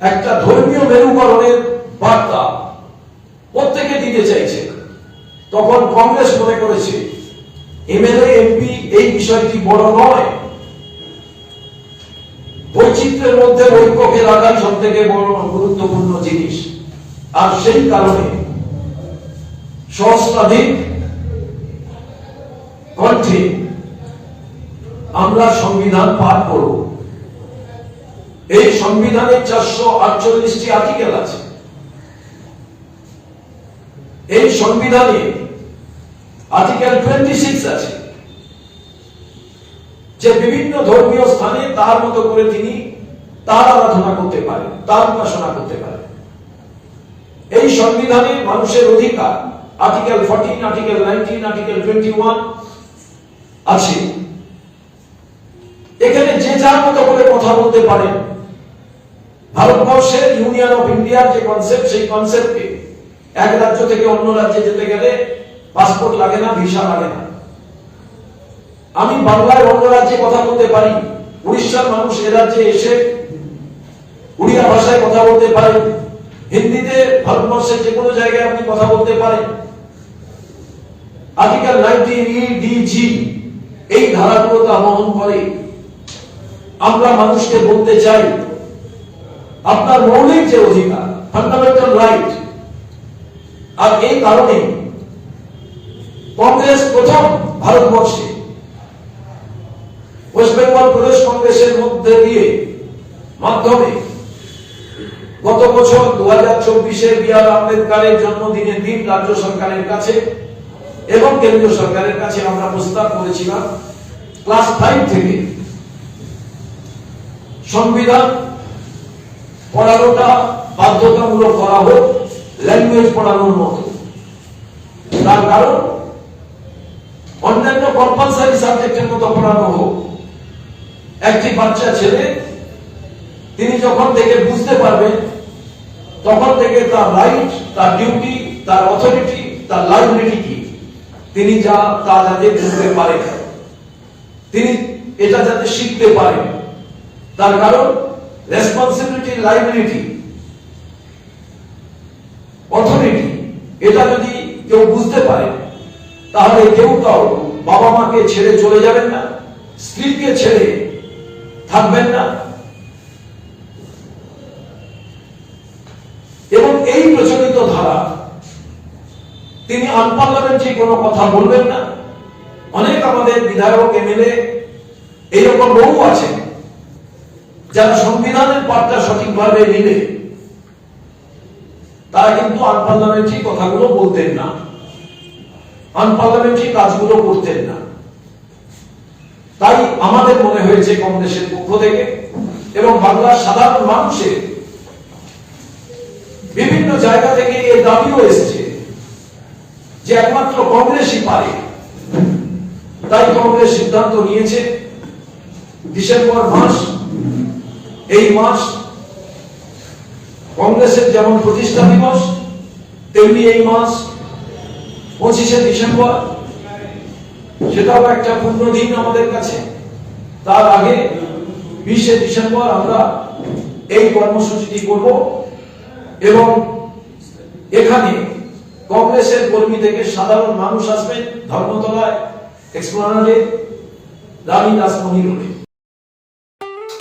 একটা ধর্মীয় মেরুকরণের বার্তা প্রত্যেকে দিতে চাইছে। তখন কংগ্রেস মনে করেছে, এমএলএ, এমপি এই বিষয়টি বড় নয়। বৈচিত্র্যের মধ্যে ঐক্যকে রাখাই সব থেকে বড় গুরুত্বপূর্ণ জিনিস। আর সেই কারণে সহস্রাধিক কণ্ঠে আমরা সংবিধান পাঠ করব। এই সংবিধানে চারশো আটচল্লিশটি আর্টিকেল আছে। এই সংবিধানে আর্টিকেল টোয়েন্টি সিক্স আছে যে বিভিন্ন ধর্মীয় স্থানে তার মতো করে তিনি তার আরাধনা করতে পারেন, তার উপাসনা করতে পারেন। এই সংবিধানে মানুষের অধিকার article fourteen article nineteen article twenty one আছে। এখানে যে যার মতো করে কথা বলতে পারেন ভারতবর্ষের ইউনিয়ন অফ ইন্ডিয়ার যে কনসেপ্ট সেই কনসেপ্টে এক রাজ্য থেকে অন্য রাজ্যে যেতে গেলে পাসপোর্ট লাগে না ভিসা লাগে না। আমি বাংলায় অন্য রাজ্যে কথা বলতে পারি, উড়িষ্যার মানুষ এ রাজ্যে এসে উড়িয়া ভাষায় কথা বলতে পারে, হিন্দিতে ভারতবর্ষের যে কোনো জায়গায় আপনি কথা বলতে পারেন। Article nineteen E D G, এই ধারাগুলোকে আহ্বান করে। আমরা মানুষকে বলতে চাই আপনার মৌলিক যে অধিকার ফান্ডামেন্টাল রাইট আর এই কারণে কংগ্রেস প্রথম ভারতবর্ষে ওয়েস্ট বেঙ্গল প্রদেশ কংগ্রেসের মধ্যে দিয়ে মাধ্যমে গত বছর দু হাজার চব্বিশে বি আর আম্বেদকারের জন্মদিনের দিন রাজ্য সরকারের কাছে এবং কেন্দ্রীয় সরকারের কাছে আমরা প্রস্তাব করেছিলাম ক্লাস ফাইভ থেকে সংবিধান পড়ানোটা বাধ্যতামূলক করা হোক ল্যাঙ্গুয়েজ পড়ানোর মতো। তার কারণ, অন্যান্য কম্পালসারি সাবজেক্টের মতো পড়ানো হোক। একটি বাচ্চা ছেলে, তিনি যখন থেকে বুঝতে পারবেন তখন থেকে তার রাইট তার ডিউটি তার অথরিটি তার লাইবিলিটি কি? তিনি যা, তা যাতে বুঝতে পারেন তিনি এটা যাতে শিখতে পারেন তার কারণ রেসপন্সিবিলিটি লাইবিলিটি অথরিটি এটা যদি কেউ বুঝতে পারে, তাহলে কেউ কাউ বাবা মাকে ছেড়ে চলে যাবেন না, স্ত্রীকে ছেড়ে থাকবেন না। এবং এই প্রচলিত ধারা, তিনি আনপার্লামেন্টারি কোনো কথা বলবেন না। অনেক আমাদের বিধায়ক, এমএলএ, এইরকম বহু আছে। যারা সংবিধানের পাঠটা সঠিকভাবে নিলে তারা কিন্তু আনপার্লামেন্টারি কথাগুলো বলতেন না। আনপার্লামেন্টারি কাজগুলো করতেন না। তাই আমাদের মনে হয়েছে কংগ্রেসের পক্ষ থেকে এবং বাংলার সাধারণ মানুষের বিভিন্ন জায়গা থেকে এই দাবিও এসেছে যে একমাত্র কংগ্রেসই পারে। তাই কংগ্রেস সিদ্ধান্ত নিয়েছে, ডিসেম্বর মাস এই মাস, কংগ্রেসের যেমন প্রতিষ্ঠা দিবস, তেমনি এই মাস পঁচিশে ডিসেম্বর, সেটাও একটা পূর্ণ দিন আমাদের কাছে। তার আগে বিশে ডিসেম্বর আমরা এই কর্মসূচিটি করব এবং এখানে কংগ্রেসের কর্মী থেকে সাধারণ মানুষ আসবেন ধর্মতলায় এক্সপ্লানারে রানী রাসমণি রোডে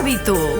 hábito.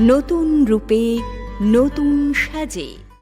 নতুন রূপে নতুন সাজে।